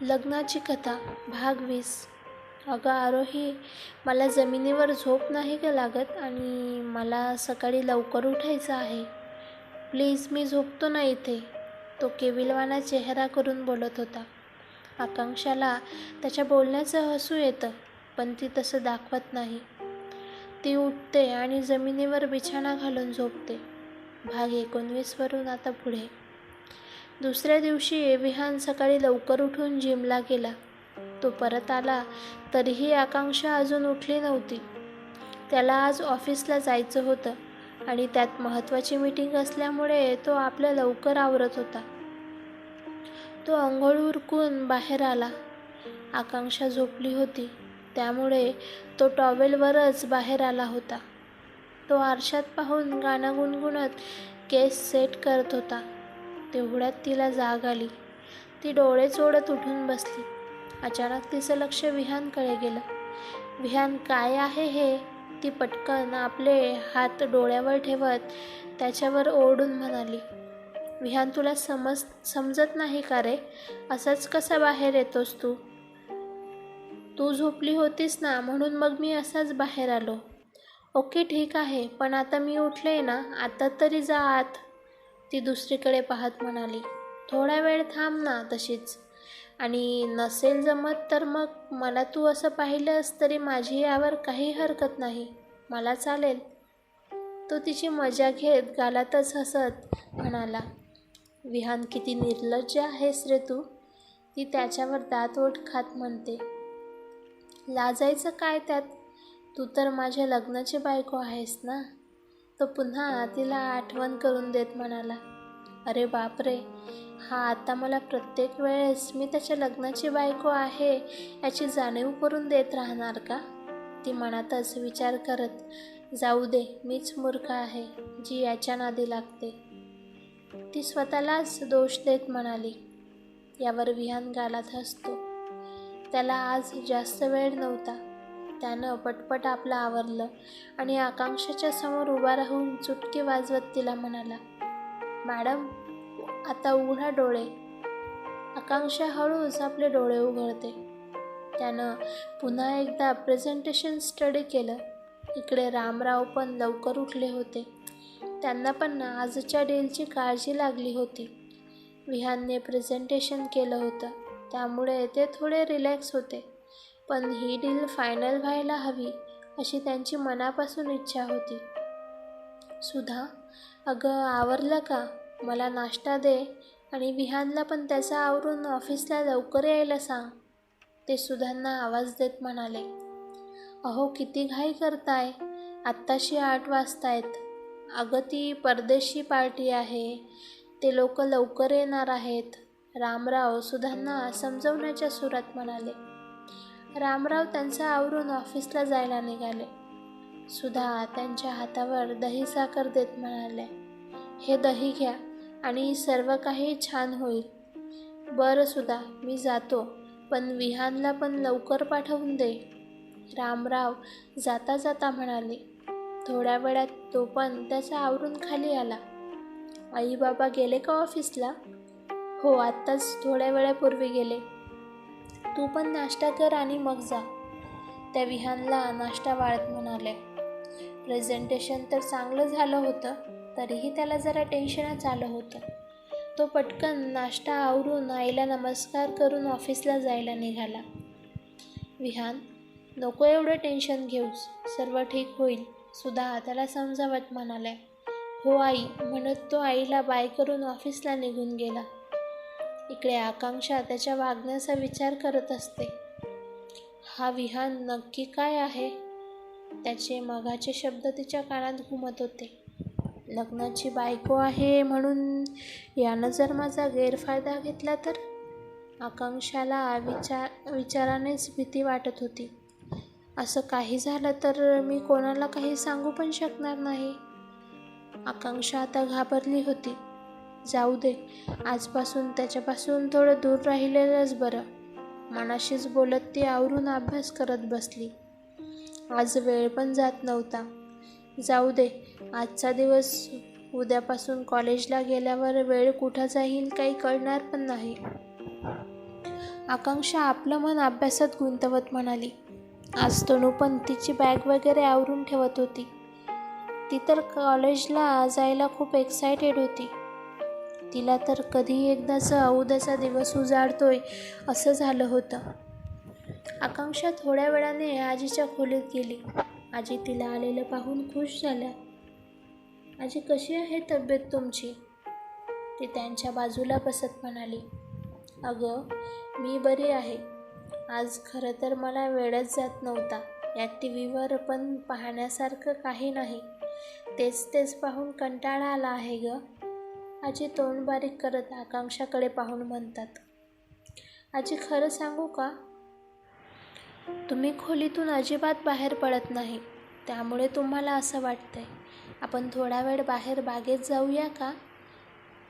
लग्नाची कथा भाग वीस. अगं आरोही मला जमिनीवर झोप नाही का लागत आणि मला सकाळी लवकर उठायचं आहे? प्लीज मी झोपतो ना इथे. तो केविलवाना चेहरा करून बोलत होता. आकांक्षाला त्याच्या बोलण्याचं हसू येतं पण ती तसं दाखवत नाही. ती उठते आणि जमिनीवर बिछाणा घालून झोपते. भाग एकोणवीसवरून आता पुढे. दुसऱ्या दिवशी विहान सकाळी लवकर उठून जिमला गेला. तो परत आला तरीही आकांक्षा अजून उठली नव्हती. त्याला आज ऑफिसला जायचं होतं आणि त्यात महत्त्वाची मीटिंग असल्यामुळे तो आपलं लवकर आवरत होता. तो अंघोळ उरकून बाहेर आला. आकांक्षा झोपली होती त्यामुळे तो टॉवेलवरच बाहेर आला होता. तो आरशात पाहून गाणं गुणगुणत केस सेट करत होता. तेवढ्यात तिला जाग आली. ती डोळे चोडत उठून बसली. अचानक तिचं लक्ष विहानकडे गेलं. विहान काय आहे हे? ती पटकन आपले हात डोळ्यावर ठेवत त्याच्यावर ओढून म्हणाली विहान तुला समज समजत नाही का रे? असंच कसा बाहेर येतोस तू? तू झोपली होतीस ना म्हणून मग मी असाच बाहेर आलो. ओके ठीक आहे पण आता मी उठले ना आता तरी जा आत. ती दुसरीकडे पाहत म्हणाली थोडा वेळ थांब ना तशीच. आणि नसेल जमत तर मग मला तू असं पाहिलंस तरी माझी यावर काही हरकत नाही. मला चालेल. तो तिची मजा घेत गालातच हसत म्हणाला विहान किती निर्लज्ज आहेस रे तू. ती त्याच्यावर दातवट खात म्हणते लाजायचं काय त्यात? तू तर माझ्या लग्नाची बायको आहेस ना. तो पुन्हा तिला आठवण करून देत म्हणाला अरे बापरे हा आता मला प्रत्येक वेळेस मी त्याच्या लग्नाची बायको आहे याची जाणीव करून देत राहणार का? ती मनातच विचार करत जाऊ दे मीच मूर्ख आहे जी याच्या नादी लागते. ती स्वतःलाच दोष देत म्हणाली यावर विहान गालात हसतो. त्याला आज जास्त वेळ नव्हता. त्यानं पटपट आपलं आवरलं आणि आकांक्षाच्या समोर उभा राहून चुटकी वाजवत तिला म्हणाला मॅडम आता उघडा डोळे. आकांक्षा हळूच आपले डोळे उघडते. त्यानं पुन्हा एकदा प्रेझेंटेशन स्टडी केलं. इकडे रामराव पण लवकर उठले होते. त्यांना पण आजच्या डीलची काळजी लागली होती. विहानने प्रेझेंटेशन केलं होतं. त्यामुळे ते थोडे रिलॅक्स होते. पण ही डील फायनल व्हायला हवी अशी त्यांची मनापासून इच्छा होती. सुधा अगं आवरलं का? मला नाश्ता दे आणि विहानला पण त्याचा आवरून ऑफिसला लवकर यायला सांग ते सुधांना आवाज देत म्हणाले. अहो किती घाई करताय. आत्ताशी आठ वाजतायत. अगं ती परदेशी पार्टी आहे. ते लोक लवकर येणार आहेत. रामराव सुधांना समजवण्याच्या सुरात म्हणाले. रामराव त्यांचा आवरून ऑफिसला जायला निघाले. सुधा त्यांच्या हातावर दही साखर देत म्हणाले हे दही घ्या आणि सर्व काही छान होईल. बरं सुद्धा मी जातो पण विहानला पण लवकर पाठवून दे. रामराव जाता जाता म्हणाले थोड्या वेळात तो पण त्याचा आवरून खाली आला. आई बाबा गेले का ऑफिसला? हो आत्ताच थोड्या वेळापूर्वी गेले. तू पण नाश्ता कर आणि मग जा. त्या विहानला नाश्ता वाढत म्हणाले. प्रेझेंटेशन तर चांगलं झालं होतं तरीही त्याला जरा टेन्शनच आलं होतं. तो पटकन नाश्ता आवरून आईला नमस्कार करून ऑफिसला जायला निघाला. विहान नको एवढं टेन्शन घेऊस सर्व ठीक होईल सुद्धा त्याला समजावत म्हणाले. हो आई म्हणत तो आईला बाय करून ऑफिसला निघून गेला. इकडे आकांक्षा त्याच्या वागण्याचा विचार करत असते. हा विहान नक्की काय आहे? त्याचे मगाचे शब्द तिच्या कानात घुमत होते. लग्नाची बायको आहे म्हणून यानं जर माझा गैरफायदा घेतला तर? आकांक्षाला विचार विचारानेच भीती वाटत होती. असं काही झालं तर मी कोणाला काही सांगू पण शकणार नाही. आकांक्षा आता घाबरली होती. जाऊ दे. आजपासून त्याच्यापासून थोडं दूर राहिलेलंच बरं. मनाशीच बोलत ती आवरून अभ्यास करत बसली. आज वेळ पण जात नव्हता. जाऊ दे आजचा दिवस उद्यापासून कॉलेजला गेल्यावर वेळ कुठं जाईल काही कळणार पण नाही. आकांक्षा आपलं मन अभ्यासात गुंतवत म्हणाली. आज तनू पण तिची बॅग वगैरे आवरून ठेवत होती. ती तर कॉलेजला जायला खूप एक्सायटेड होती. तिला तर कधी एकदाचा उद्याचा दिवस उजाडतोय असं झालं होतं. आकांक्षा थोड्या वेळाने आजीच्या खोलीत गेली. आजी तिला आलेलं पाहून खुश झाल्या. आजी कशी आहे तब्येत तुमची? ती त्यांच्या बाजूला बसत म्हणाली. अगं मी बरी आहे. आज खरं तर मला वेळच जात नव्हता. या टी व्हीवर पण पाहण्यासारखं काही नाही. तेच तेच पाहून कंटाळा आला आहे गं. आजी तोंड बारीक करत आकांक्षाकडे पाहून म्हणतात आजी खरं सांगू का? तुम्ही खोलीतून अजिबात बाहेर पडत नाही त्यामुळे तुम्हाला असं वाटतंय आपण थोडा वेळ बाहेर बागेत जाऊया का?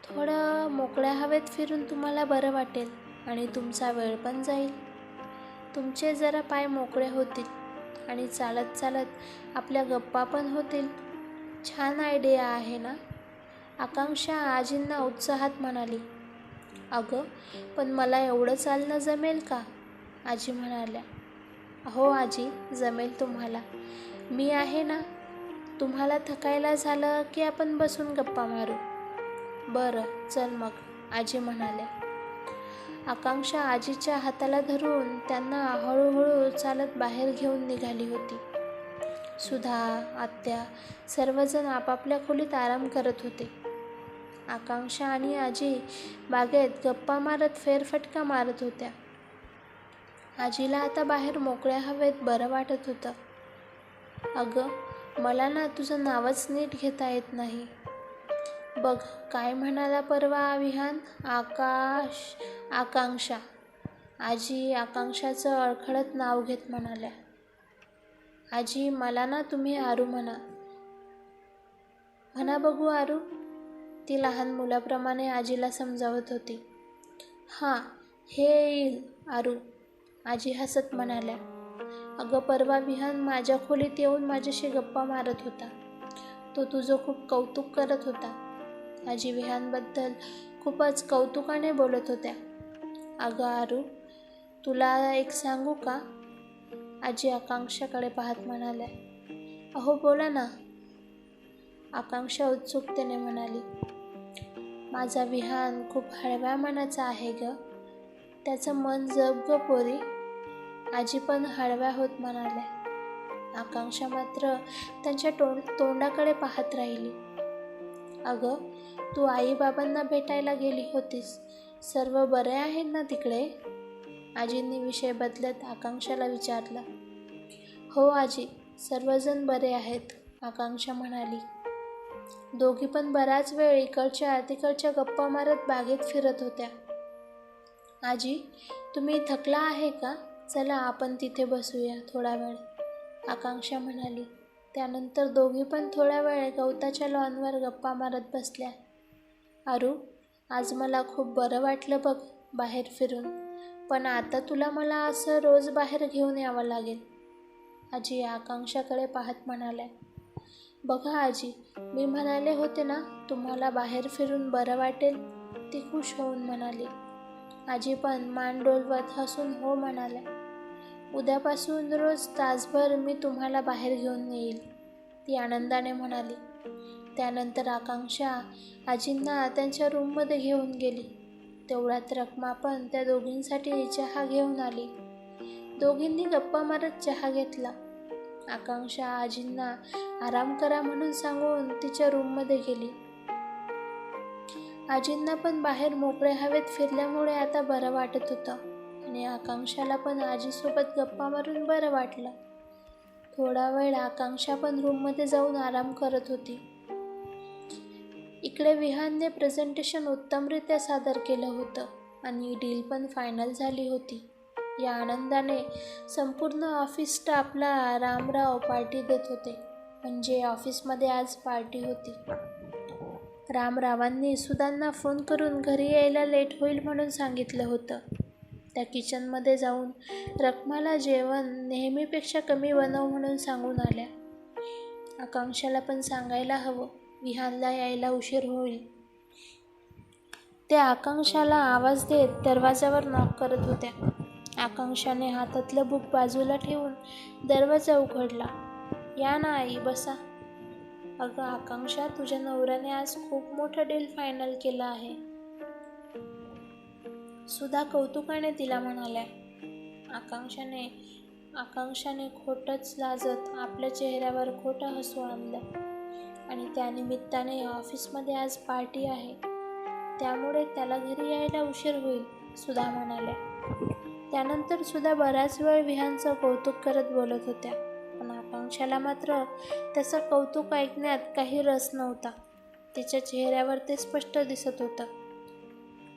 थोडं मोकळ्या हवेत फिरून तुम्हाला बरं वाटेल आणि तुमचा वेळ पण जाईल. तुमचे जरा पाय मोकळे होतील आणि चालत चालत आपल्या गप्पा पण होतील. छान आयडिया आहे ना? आकांक्षा आजींना उत्साहात म्हणाली अगं पण मला एवढं चालणं जमेल का? आजी म्हणाल्या हो आजी जमेल तुम्हाला. मी आहे ना तुम्हाला थकायला झालं की आपण बसून गप्पा मारू. बरं चल मग आजी म्हणाल्या. आकांक्षा आजीच्या हाताला धरून त्यांना हळूहळू चालत बाहेर घेऊन निघाली होती. सुधा आत्या सर्वजण आपापल्या खोलीत आराम करत होते. आकांक्षा आणि आजी बागेत गप्पा मारत फेरफटका मारत होत्या. आजीला आता बाहेर मोकळ्या हवेत बरं वाटत होतं. अगं मला ना तुझं नावच नीट घेता येत नाही. बघ काय म्हणाला परवा विहान आकाश आकांक्षा. आजी आकांक्षाचं अडखळत नाव घेत म्हणाल्या. आजी मला ना तुम्ही आरू म्हणा. म्हणा बघू आरू. ती लहान मुलाप्रमाणे आजीला समजावत होती. हां हे येईल आरू आजी हसत म्हणाल्या. अगं परवा विहान माझ्या खोलीत येऊन माझ्याशी गप्पा मारत होता. तो तुझं खूप कौतुक करत होता. आजी विहानबद्दल खूपच कौतुकाने बोलत होत्या. अगं आरू तुला एक सांगू का? आजी आकांक्षाकडे पाहत म्हणाल्या. अहो बोला ना. आकांक्षा उत्सुकतेने म्हणाली. माझा विहान खूप हळव्या मनाचा आहे ग. त्याचं मन जप ग पोरी. आजी पण हळव्या होत म्हणाल्या. आकांक्षा मात्र त्यांच्या तोंड तोंडाकडे पाहत राहिली. अगं तू आईबाबांना भेटायला गेली होतीस. सर्व बरे आहेत ना तिकडे? आजींनी विषय बदलत आकांक्षाला विचारला. हो आजी सर्वजण बरे आहेत आकांक्षा म्हणाली. दोघी पण बराच वेळ इकडच्या तिकडच्या गप्पा मारत बागेत फिरत होत्या. आजी तुम्ही थकला आहे का? चला आपण तिथे बसूया थोडा वेळ. आकांक्षा म्हणाली. त्यानंतर दोघी पण थोडा वेळ गवताच्या लॉनवर गप्पा मारत बसल्या. अरु आज मला खूप बरं वाटलं बघ बाहेर फिरून. पण आता तुला मला असं रोज बाहेर घेऊन यावं लागेल. आजी आकांक्षाकडे पाहत म्हणाल्या. बघा आजी मी म्हणाले होते ना तुम्हाला बाहेर फिरून बरं वाटेल ती खुश होऊन म्हणाली. आजी पण मान डोलवत हसून हो म्हणाल्या. उद्यापासून रोज तासभर मी तुम्हाला बाहेर घेऊन येईल ती आनंदाने म्हणाली. त्यानंतर आकांक्षा आजींना त्यांच्या रूममध्ये घेऊन गेली. तेवढ्यात रखमा पण त्या दोघींसाठी चहा घेऊन आली. दोघींनी गप्पा मारत चहा घेतला. आकांक्षा आजींना आराम करा म्हणून सांगून तिच्या रूममध्ये गेली. आजींना पण बाहेर मोकळ्या हवेत फिरल्यामुळे आता बरं वाटत होतं. आणि आकांक्षाला पण आजीसोबत गप्पा मारून बरं वाटलं. थोडा वेळ आकांक्षा पण रूममध्ये जाऊन आराम करत होती. इकडे विहानने प्रेझेंटेशन उत्तमरित्या सादर केलं होतं आणि डील पण फायनल झाली होती. या आनंदाने संपूर्ण ऑफिस स्टाफला रामराव पार्टी देत होते. म्हणजे ऑफिसमध्ये आज पार्टी होती. रामरावांनी सुदांना फोन करून घरी यायला लेट होईल म्हणून सांगितलं होतं. त्या किचनमध्ये जाऊन रखमाला जेवण नेहमीपेक्षा कमी बनव म्हणून सांगून आल्या. आकांक्षाला पण सांगायला हवं. विहानला यायला उशीर होईल. त्या आकांक्षाला आवाज देत दरवाजावर नॉक करत होत्या. आकांक्षाने हातातलं बुक बाजूला ठेवून दरवाजा उघडला. या ना आई बसा. अगं आकांक्षा तुझ्या नवऱ्याने आज खूप मोठं डील फायनल केलं आहे. सुधा कौतुकाने तिला म्हणाल्या आकांक्षाने आकांक्षाने खोटच लाजत आपल्या चेहऱ्यावर खोटं हसू आणलं. आणि त्यानिमित्ताने ऑफिसमध्ये आज पार्टी आहे. त्यामुळे त्याला घरी यायला उशीर होईल सुधा म्हणाल्या. त्यानंतर सुद्धा बराच वेळ विहानचं कौतुक करत बोलत होत्या. पण आकांक्षाला मात्र त्याचं कौतुक ऐकण्यात काही रस नव्हता. तिच्या चेहऱ्यावर ते स्पष्ट दिसत होतं.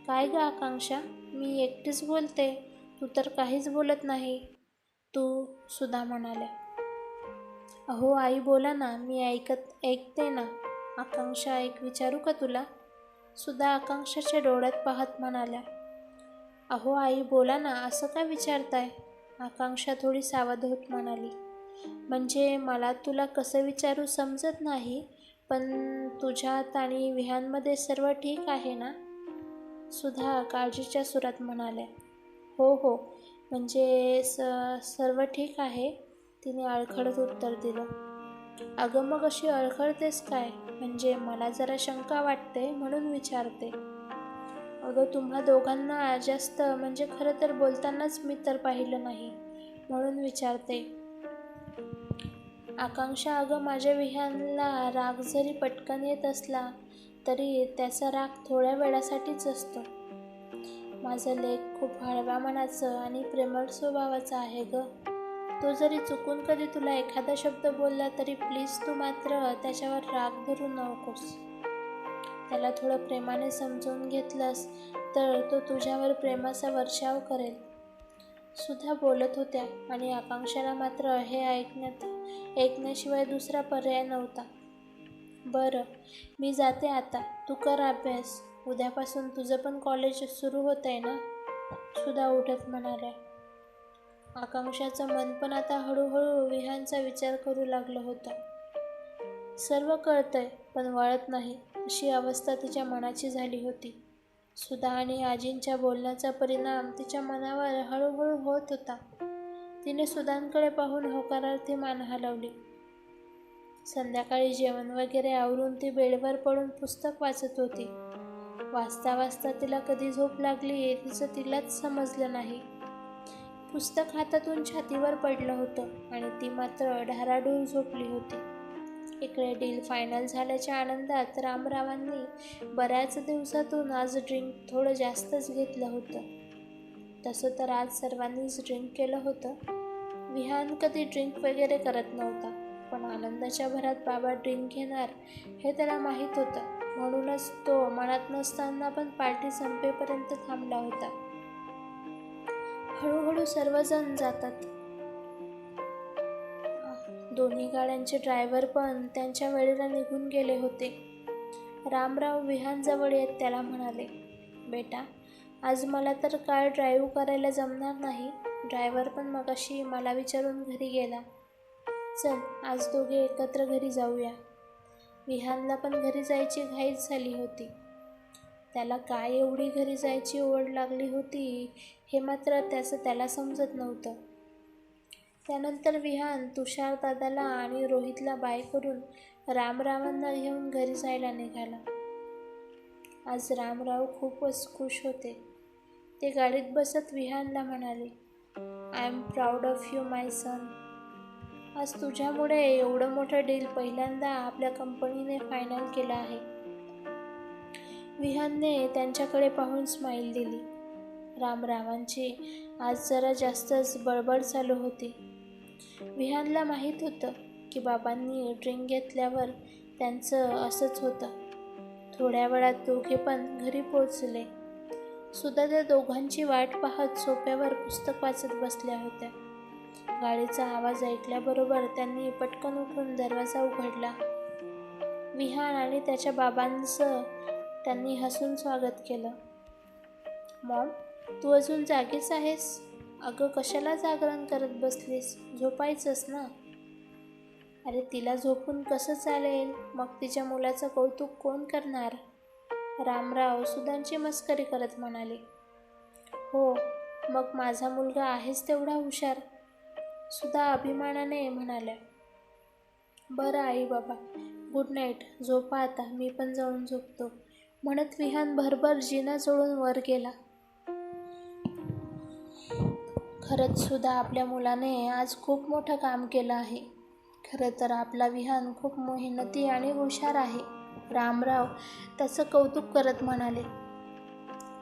काय ग आकांक्षा? मी एकटीच बोलते. तू तर काहीच बोलत नाही तू सुद्धा म्हणाल्या अहो आई बोला ना मी ऐकत ऐकते ना. आकांक्षा एक विचारू का तुला? सुद्धा आकांक्षाच्या डोळ्यात पाहत म्हणाल्या. अहो आई बोला ना असं का विचारताय? आकांक्षा थोडी सावध होत म्हणाली. म्हणजे मला तुला कसं विचारू समजत नाही पण तुझ्यात आणि विहांमध्ये सर्व ठीक आहे ना? सुधा काळजीच्या सुरात म्हणाल्या. हो हो म्हणजे स सर्व ठीक आहे? तिने अळखडत उत्तर दिलं. अगं मग अशी अळखडतेस काय? म्हणजे मला जरा शंका वाटते म्हणून विचारते. अगं तुम्हा दोघांना जास्त म्हणजे खरं तर बोलतानाच मी तर पाहिलं नाही म्हणून विचारते. आकांक्षा अगं माझ्या विहानला राग जरी पटकन येत असला तरी त्याचा राग थोड्या वेळासाठीच असतो. माझं लेख खूप हळव्या मनाचं आणि प्रेमळ स्वभावाचं आहे ग. तो जरी चुकून कधी तुला एखादा शब्द बोलला तरी प्लीज तू मात्र त्याच्यावर राग धरू नकोस. त्याला थोडं प्रेमाने समजून घेतलंस तर तो तुझ्यावर प्रेमाचा वर्षाव करेल. सुद्धा बोलत होत्या आणि आकांक्षाला मात्र हे ऐकण्यात ऐकण्याशिवाय दुसरा पर्याय नव्हता. बरं मी जाते आता. तू कर अभ्यास. उद्यापासून तुझं पण कॉलेज सुरू होत आहे ना? सुद्धा उठत म्हणाल्या. आकांक्षाचं मन पण आता हळूहळू विहांचा विचार करू लागलं होतं. सर्व कळतंय पण वळत नाही. अशी अवस्था तिच्या मनाची झाली होती. सुधा आणि आजींच्या बोलण्याचा परिणाम तिच्या मनावर हळूहळू होत होता. तिने सुधांकडे पाहून होकारार्थी मान हलवली. संध्याकाळी जेवण वगैरे आवरून ती बेडवर पडून पुस्तक वाचत होती. वाचता वाचता तिला कधी झोप लागली तिचं तिलाच समजलं नाही. पुस्तक हातातून छातीवर पडलं होतं आणि ती मात्र ढाराडूर झोपली होती. इकडे डील फायनल झाल्याच्या आनंदात रामरावांनी बऱ्याच दिवसातून आज ड्रिंक थोडं जास्तच घेतलं होतं. तसं तर आज सर्वांनीच ड्रिंक केलं होतं. विहान कधी ड्रिंक वगैरे करत नव्हता पण आनंदाच्या भरात बाबा ड्रिंक घेणार हे त्याला माहीत होतं. म्हणूनच तो मनात नसताना पण पार्टी संपेपर्यंत थांबला होता. हळूहळू सर्वजण जातात. दोन्ही गाड्यांचे ड्रायव्हर पण त्यांच्या वेळेला निघून गेले होते. रामराव विहानजवळ येत त्याला म्हणाले बेटा आज मला तर कार ड्राईव्ह करायला जमणार नाही. ड्रायव्हर पण मगाशी मला विचारून घरी गेला. चल आज दोघे एकत्र घरी जाऊया. विहानला पण घरी जायची घाईच झाली होती. त्याला काय एवढी घरी जायची ओढ लागली होती हे मात्र त्याचं त्याला समजत नव्हतं. त्यानंतर विहान तुषार दादाला आणि रोहितला बाय करून रामरावांना घेऊन घरी जायला निघाला. आज रामराव खूपच खुश होते. ते गाडीत बसत विहानला म्हणाले I am proud of you my son आज तुझ्यामुळे एवढं मोठं डील पहिल्यांदा आपल्या कंपनीने फायनल केलं आहे. विहानने त्यांच्याकडे पाहून स्माईल दिली. रामरावांची आज जरा जास्तच बडबड चालू होती. विहानला माहीत होतं की बाबांनी ड्रिंक घेतल्यावर त्यांचं असंच होतं. थोड्या वेळात दोघे पण घरी पोचले सुद्धा त्या दोघांची वाट पाहत सोप्यावर पुस्तक वाचत बसल्या होत्या. गाडीचा आवाज ऐकल्याबरोबर त्यांनी पटकन उठून दरवाजा उघडला. विहान आणि त्याच्या बाबांचं त्यांनी हसून स्वागत केलं. मॉम तू अजून जागीच आहेस? अगं कशाला जागरण करत बसलीस? झोपायचंच ना? अरे तिला झोपून कसं चालेल? मग तिच्या मुलाचं कौतुक कोण करणार? रामराव सुधांची मस्करी करत म्हणाले. हो मग माझा मुलगा आहेच तेवढा हुशार? सुद्धा अभिमानाने म्हणाल्या. बरं आई बाबा गुड नाईट झोपा आता मी पण जाऊन झोपतो. म्हणत विहान भरभर जिना चोळून वर गेला. खरंच सुद्धा आपल्या मुलाने आज खूप मोठं काम केलं आहे. खरं तर आपला विहान खूप मेहनती आणि हुशार आहे. रामराव त्याचं कौतुक करत म्हणाले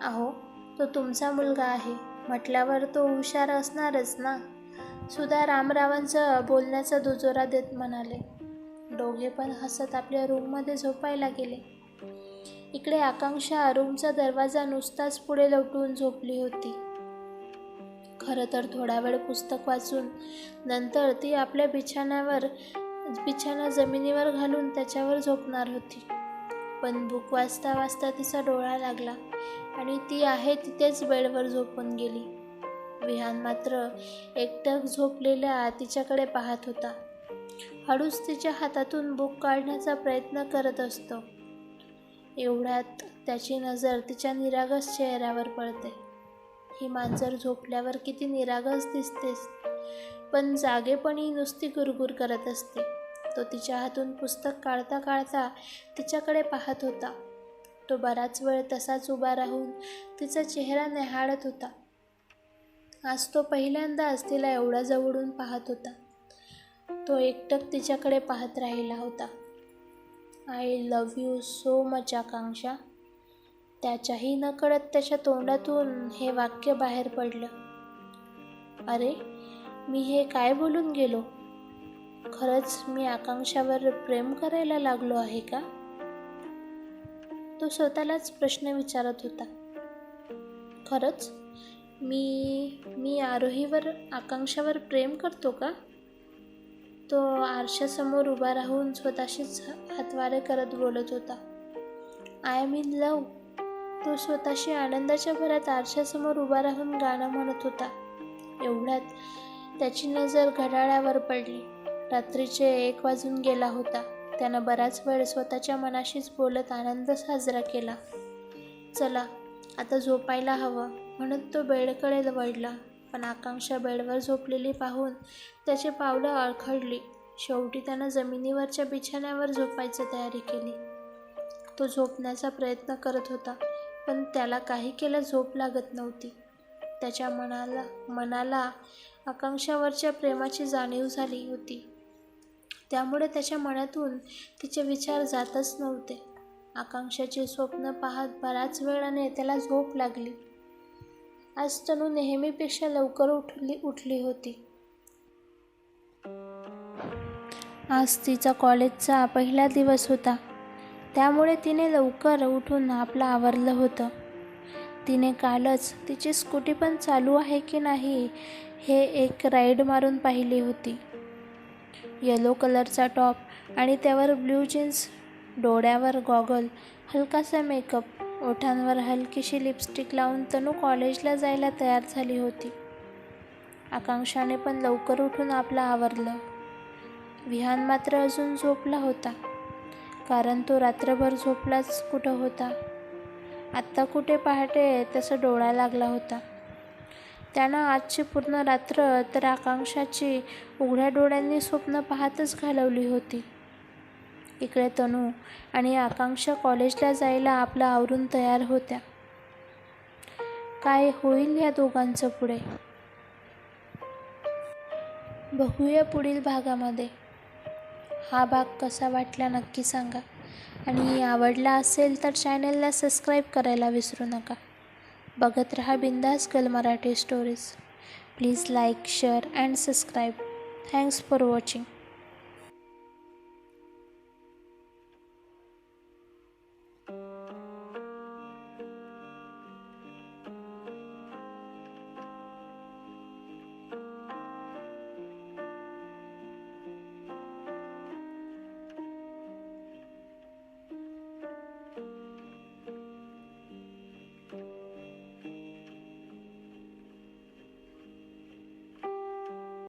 अहो तो तुमचा मुलगा आहे. म्हटल्यावर तो हुशार असणारच ना? सुद्धा रामरावांचं बोलण्याचा दुजोरा देत म्हणाले. दोघे पण हसत आपल्या रूममध्ये झोपायला गेले. इकडे आकांक्षा रूमचा दरवाजा नुसताच पुढे लवटून झोपली होती. खरं तर थोडा वेळ पुस्तक वाचून नंतर ती आपल्या बिछाण्यावर बिछाना जमिनीवर घालून त्याच्यावर झोपणार होती. पण बुक वाचता वाचता तिचा डोळा लागला आणि ती आहे तिथेच बेडवर झोपून गेली. विहान मात्र एकटक झोपलेल्या तिच्याकडे पाहत होता. हळूच तिच्या हातातून बुक काढण्याचा प्रयत्न करत असतो. एवढ्यात त्याची नजर तिच्या निरागस चेहऱ्यावर पडते. ही मांजर झोपल्यावर किती निरागस दिसतेस. पण जागेपणी नुसती गुरगुर करत असते. तो तिच्या हातून पुस्तक काढता काढता तिच्याकडे पाहत होता. तो बराच वेळ तसाच उभा राहून तिचा चेहरा निहाळत होता. आज तो पहिल्यांदाच तिला एवढा जवळून पाहत होता. तो एकटक तिच्याकडे पाहत राहिला होता. I love you so much Akanksha. त्याच्याही नकळत त्याच्या तोंडातून हे वाक्य बाहेर पडलं. अरे मी हे काय बोलून गेलो? खरंच मी आकांक्षावर प्रेम करायला लागलो आहे का? तो स्वतःलाच प्रश्न विचारत होता. खरंच? मी मी आरोहीवर आकांक्षावर प्रेम करतो का? तो आरशासमोर उभा राहून स्वतःशीच हातवारे करत बोलत होता. आय एम इन लव तो स्वतःशी आनंदाच्या भरात आरशासमोर उभा राहून गाणं म्हणत होता. एवढ्यात त्याची नजर घड्याळावर पडली. रात्रीचे एक वाजून गेला होता. त्यानं बराच वेळ स्वतःच्या मनाशीच बोलत आनंद साजरा केला. चला आता झोपायला हवं म्हणत तो बेडकडे वळला. पण आकांक्षा बेडवर झोपलेली पाहून त्याची पावलं अळखडली शेवटी त्यानं जमिनीवरच्या बिछाण्यावर झोपायची तयारी केली. तो झोपण्याचा प्रयत्न करत होता. पण त्याला काही केलं झोप लागत नव्हती. त्याच्या मनाला मनाला आकांक्षावरच्या प्रेमाची जाणीव झाली होती. त्यामुळे त्याच्या मनातून तिचे विचार जातच नव्हते. आकांक्षाचे स्वप्न पाहत बराच वेळाने त्याला झोप लागली. आज तनू नेहमीपेक्षा लवकर उठली उठली होती. आज तिचा कॉलेजचा पहिला दिवस होता. त्यामुळे तिने लवकर उठून आपलं आवरलं होतं. तिने कालच तिची स्कूटी पण चालू आहे की नाही हे एक राईड मारून पाहिली होती. येलो कलरचा टॉप आणि त्यावर ब्ल्यू जीन्स डोळ्यावर गॉगल हलकासा मेकअप ओठांवर हलकीशी लिपस्टिक लावून तनू कॉलेजला जायला तयार झाली होती. आकांक्षाने पण लवकर उठून आपलं आवरलं. विहान मात्र अजून झोपला होता. कारण तो रात्रभर झोपलाच कुठं होता? आत्ता कुठे पहाटे तसं डोळा लागला होता. त्यानं आजची पूर्ण रात्र तर आकांक्षाची उघड्या डोळ्यांनी स्वप्न पाहतच घालवली होती. इकडे तनू आणि आकांक्षा कॉलेजला जायला आपलं आवरून तयार होत्या. काय होईल या दोघांचं पुढे? बघूया पुढील भागामध्ये. हा भाग कसा वाटला नक्की सांगा. आणि आवडला असेल तर चॅनलला सबस्क्राईब करायला विसरू नका. बघत रहा बिंदास gal Marathi stories please like share and subscribe thanks for watching